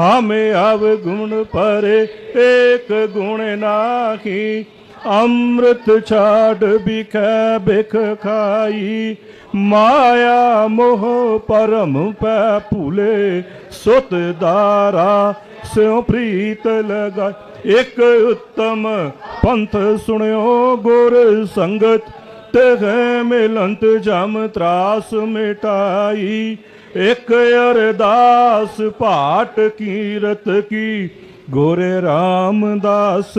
ਹਮੇ ਅਵਗੁਣ ਪਰੇ, ਏਕ ਗੁਣ ਨਾਹੀ। ਅੰਮ੍ਰਿਤ ਛਾੜ ਬਿਖੈ ਬਿਖ ਖਾਈ। ਮਾਇਆ ਮੋਹ ਪਰਮ ਪੈ ਭੂਲੇ। ਸੁਤ ਦਾਰਾ ਸਿਉ ਪ੍ਰੀਤ ਲਗਾਈ ਇੱਕ ਉੱਤਮ ਪੰਥ ਸੁਣਿਓ ਗੁਰ ਸੰਗਤ, ਤਹਿ ਮਿਲੰਤ ਜਮ ਤਰਾਸ ਮਿਟਾਈ। ਇਕ ਅਰਦਾਸ ਭਾਟ ਕੀਰਤ ਕੀ, ਗੋਰੇ ਰਾਮਦਾਸ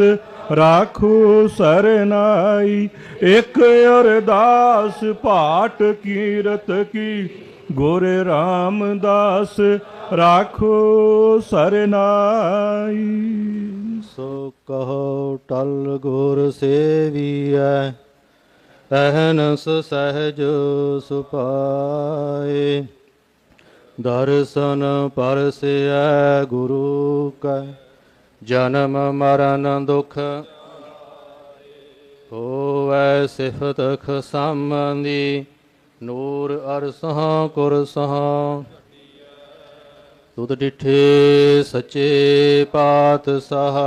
ਰਾਖੋ ਸਰਨਾਈ। ਇਕ ਅਰਦਾਸ ਭਾਟ ਕੀਰਤ ਕੀ, ਗੋਰੇ ਰਾਮਦਾਸ ਰਾਖੋ ਸਰਨਾਈ। ਸੋ ਕਹੋ, ਟਲ ਗੁਰ ਸੇਵੀਐ, ਅਹਨਸ ਸਹਿਜ ਸੁਪਾਏ। ਦਰਸ਼ਨ ਪਰਸਿਐ ਗੁਰੂ ਕੈ, ਜਨਮ ਮਰਨ ਦੁਖ ਹੋਵੈ ਸਿਫਤ ਖਸਮੰਦੀ ਨੂਰ ਅਰਸਹ ਕੁਰਸਹ ਤੁਧ ਡਿਠੇ ਸੱਚੇ ਪਾਤਸ਼ਾਹ,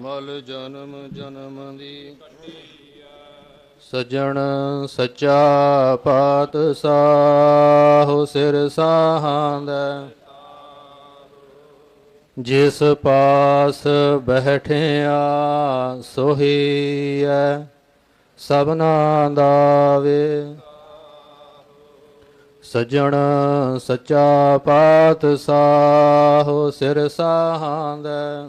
ਮਲ ਜਨਮ ਜਨਮ ਦੀ। ਸਜਣ ਸੱਚਾ ਪਾਤਸ਼ਾਹ ਸਿਰ ਸਾਹਾਂਦਾ ਜਿਸ ਪਾਸ ਬੈਠਿਆ ਸੋਹੀਐ ਸਭਨਾ ਦਾ ਵੇ। ਸਜਣ ਸੱਚਾ ਪਾਤਸ਼ਾਹ ਸਿਰ ਸਾਹਾਂਦਾ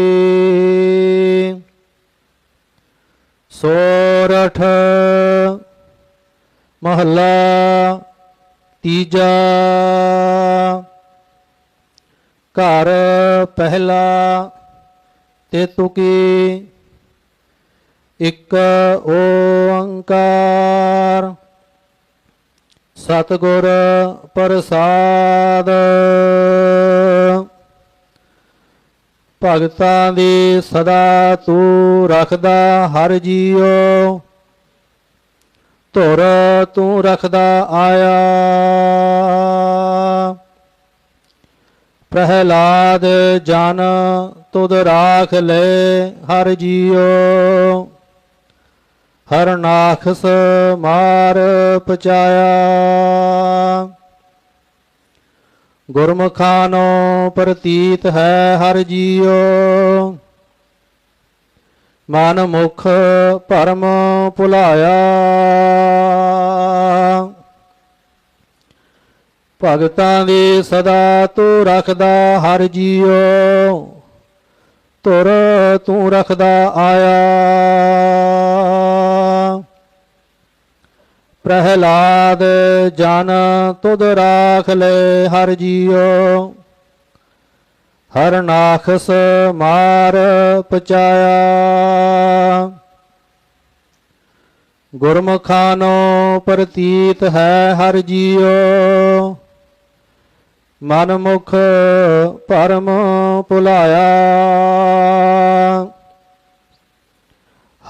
ਸੋਰਠ ਮਹੱਲਾ ਤੀਜਾ, ਘਰ ਪਹਿਲਾ ਤੇ ਤੁਕੀ ਇੱਕ ਓੰਕਾਰ, ਸਤਿਗੁਰ ਪ੍ਰਸਾਦ। ਭਗਤਾਂ ਦੀ ਸਦਾ ਤੂੰ ਰੱਖਦਾ ਹਰ ਜੀਓ। ਧੁਰ ਤੂੰ ਰਖਦਾ ਆਇਆ। ਪ੍ਰਹਿਲਾਦ ਜਨ ਤੁਧ ਰਾਖ ਲੈ ਹਰ ਜੀਓ ਹਰ ਨਾਖਸ ਮਾਰ ਪਚਾਇਆ। ਗੁਰਮੁਖਾਂ ਪ੍ਰਤੀਤ ਹੈ ਹਰ ਜੀਓ ਮਨ ਮੁਖ ਪਰਮ ਭੁਲਾਇਆ। ਭਗਤਾਂ ਦੀ ਸਦਾ ਤੂੰ ਰੱਖਦਾ ਹਰ ਜੀਉ। ਤੁਰ ਤੂੰ ਰੱਖਦਾ ਆਇਆ। ਪ੍ਰਹਿਲਾਦ ਜਨ ਤੁਧ ਰਾਖ ਲੈ ਹਰ ਜੀਉ। ਹਰ ਨਾਖਸ ਮਾਰ ਪਚਾਇਆ। ਗੁਰਮੁਖਾਂ ਨੂੰ ਪ੍ਰਤੀਤ ਹੈ ਹਰ ਜੀਉ। ਮਨ ਮੁਖ ਪਰਮ ਭੁਲਾਇਆ।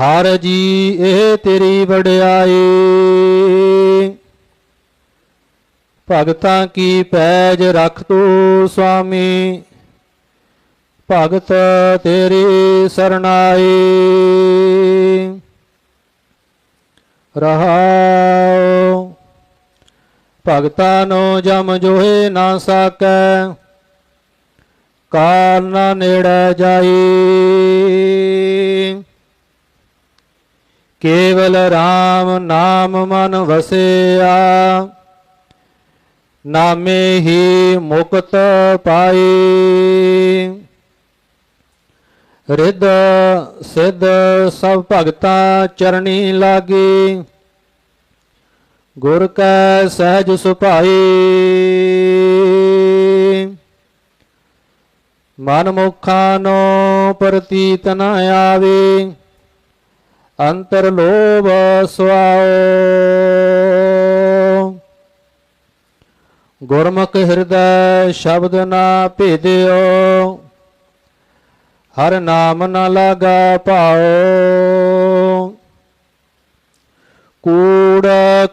ਹਰ ਜੀ ਇਹ ਤੇਰੀ ਵਡਿਆਈ। ਭਗਤਾਂ ਕੀ ਪੈਜ ਰੱਖ ਤੂੰ, ਸੁਆਮੀ? ਭਗਤ ਤੇਰੀ ਸਰਨਾਈ ਰਹਾਉ, ਭਗਤਾਂ ਨੂੰ ਜਮ ਜੋਏ ਨਾ ਸਕੈ, ਕਾਲ ਨਾ ਨੇੜੇ ਜਾਈ। ਕੇਵਲ RAM ਨਾਮ ਮਨ ਵਸਿਆ, ਨਾਮੇ ਹੀ ਮੁਕਤ ਪਾਈ। ਰਿੱਧ ਸਿੱਧ ਸਭ ਭਗਤਾ ਚਰਣੀ ਲਾਗੀ। ਗੁਰ ਕੈ ਸਹਿਜ ਸੁਭਾਈ। ਮਨ ਮੁਖਾਂ ਨੂੰ ਪ੍ਰਤੀਤ ਨ ਆਵੇ। ਅੰਤਰ ਲੋਭ ਸੁਆਓ। ਗੁਰਮੁਖ ਹਿਰਦੈ ਸ਼ਬਦ ਨਾ ਭੇਦਿਓ। ਹਰ ਨਾਮ ਨ ਲਾਗਾ ਭਾਉ ਕੂੜ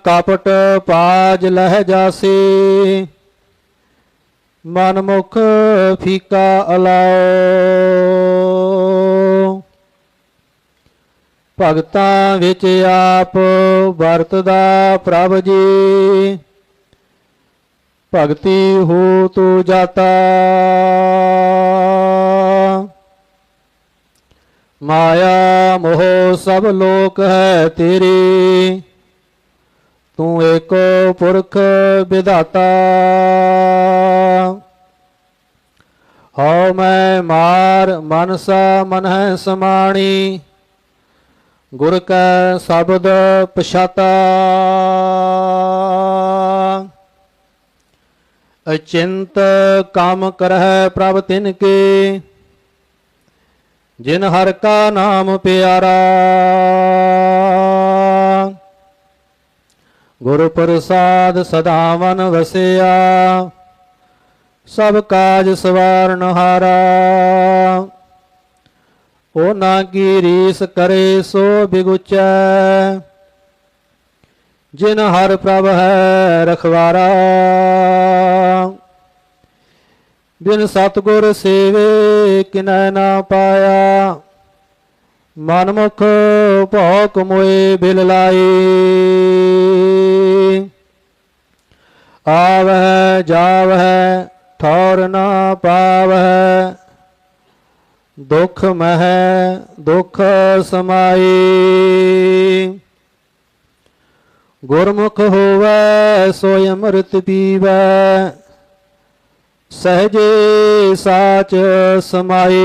ਕਪਟ ਪਾਜ ਲਹਿ ਜਾਸੀ। ਮਨ ਮੁਖ ਫੀਕਾ ਅਲਾਓ। ਭਗਤਾਂ ਵਿੱਚ ਆਪ ਵਰਤਦਾ ਪ੍ਰਭ ਜੀ। ਭਗਤੀ ਹੋ ਤੂ ਜਾਤਾ। ਮਾਇਆ ਮੋਹ ਸਭ ਲੋਕ ਹੈ ਤੇਰੀ। ਤੂੰ ਏਕੋ ਪੁਰਖ ਵਿਧਾਤਾ। ਹਉ ਮੈਂ ਮਾਰ ਮਨਸਾ ਮਨ ਹੈ ਸਮਾਣੀ। ਗੁਰ ਕੈ ਸ਼ਬਦ ਪਛਾਤਾ। ਅਚਿੰਤ ਕੰਮ ਕਰਹਿ ਪ੍ਰਭ ਤਿਨ ਕੇ। ਜਿਨ ਹਰ ਕਾ ਨਾਮ ਪਿਆਰਾ। ਗੁਰ ਪ੍ਰਸਾਦ ਸਦਾ ਮਨ ਵਸਿਆ, ਸਭ ਕਾਜ ਸਵਾਰਨ ਹਾਰਾ। ਉਹ ਨਾ ਕੀ ਰੀਸ ਕਰੇ ਸੋ ਬਿਗੁਚੈ, ਜਿਨ ਹਰ ਪ੍ਰਭ ਹੈ ਰਖਵਾਰਾ। ਬਿਨ ਸਤਗੁਰ ਸੇਵੇ ਕਿਨੈ ਨਾ ਪਾਇਆ। ਮਨ ਮੁਖ ਭੋਕ ਮੋਏ ਬਿਲ ਲਾਈ ਆਵਹਿ, ਜਾਵਹਿ, ਠੌਰ ਨਾ ਪਾਵਹਿ। ਦੁਖ ਮਹਿ, ਦੁਖ ਸਮਾਈ ਗੁਰਮੁਖ ਹੋਵੈ, ਸੋਇ ਅੰਮ੍ਰਿਤ ਪੀਵੈ। ਸਹਜੇ ਸਾਚ ਸਮਾਈ।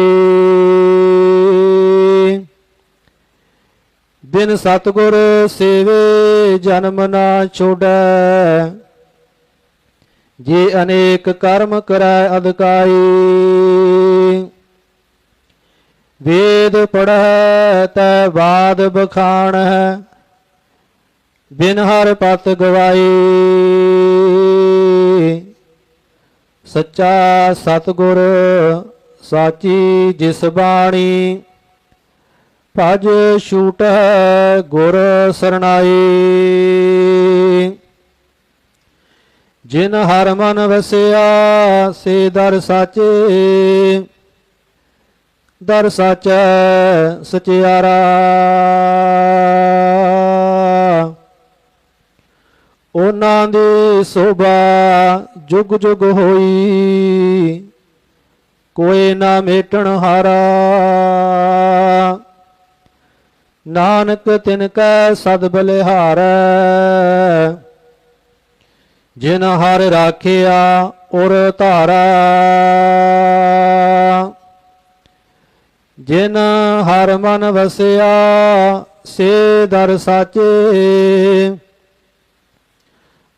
ਬਿਨ ਸਤਗੁਰ ਸੇਵੇ, ਜਨਮ ਨਾ ਛੋੜੈ। ਜੇ ਅਨੇਕ ਕਰਮ ਕਰੈ ਅਦਕਾਈ ਵੇਦ ਪੜ੍ਹੈ, ਤੈ ਬਾਦ ਬਖਾਣ ਹੈ ਬਿਨ ਹਰ ਪਤ ਗਵਾਈ। ਸੱਚਾ ਸਤਗੁਰ, ਸਾਚੀ ਜਿਸ ਬਾਣੀ, ਭਜ ਛੂਟ ਗੁਰ ਸਰਣਾਈ। ਜਿਨ ਹਰ ਮਨ ਵਸਿਆ, ਸੇ ਦਰ ਸਾਚੇ। ਦਰ ਸਚ ਸਚਿਆਰਾ। ਉਹਨਾਂ ਦੀ ਸੋਭਾ ਜੁਗ ਜੁਗ ਹੋਈ। ਕੋਈ ਨਾ ਮੇਟਣ ਹਾਰਾ। ਨਾਨਕ ਤਿਨ ਕੈ ਸਦ ਬਲਿਹਾਰੈ। ਜਿਨ ਹਰ ਰਾਖਿਆ ਉਰ ਧਾਰਾ। ਜਿਨ ਹਰ ਮਨ ਵਸਿਆ, ਸੇ ਦਰ ਸਾਚੇ।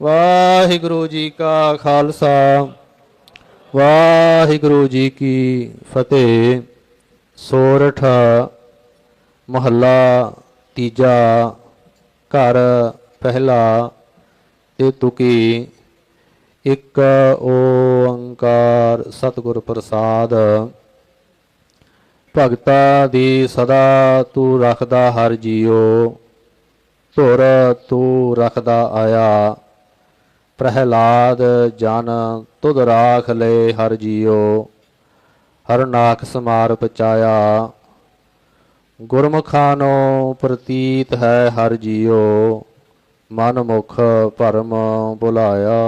ਵਾਹਿਗੁਰੂ ਜੀ ਕਾ ਖਾਲਸਾ, ਵਾਹਿਗੁਰੂ ਜੀ ਕੀ ਫਤਿਹ। ਸੋਰਠ, ਮਹੱਲਾ, ਤੀਜਾ ਘਰ, ਪਹਿਲਾ, ਤੇ ਤੁਕੀ, ਇੱਕ ਓੰਕਾਰ ਸਤਿਗੁਰ ਪ੍ਰਸਾਦ। ਭਗਤਾ ਦੀ ਸਦਾ ਤੂੰ ਰੱਖਦਾ ਹਰ ਜੀਓ, ਧੁਰ ਤੂੰ ਰੱਖਦਾ ਆਇਆ। ਪ੍ਰਹਿਲਾਦ ਜਨ ਤੁਧ ਰਾਖ ਲੈ ਹਰ ਜੀਓ ਹਰ ਨਾਖ ਸਮਾਰ ਪਚਾਇਆ ਗੁਰਮੁਖਾਂ ਨੂੰ ਪ੍ਰਤੀਤ ਹੈ ਹਰ ਜੀਓ ਮਨ ਮੁਖ ਭਰਮ ਬੁਲਾਇਆ।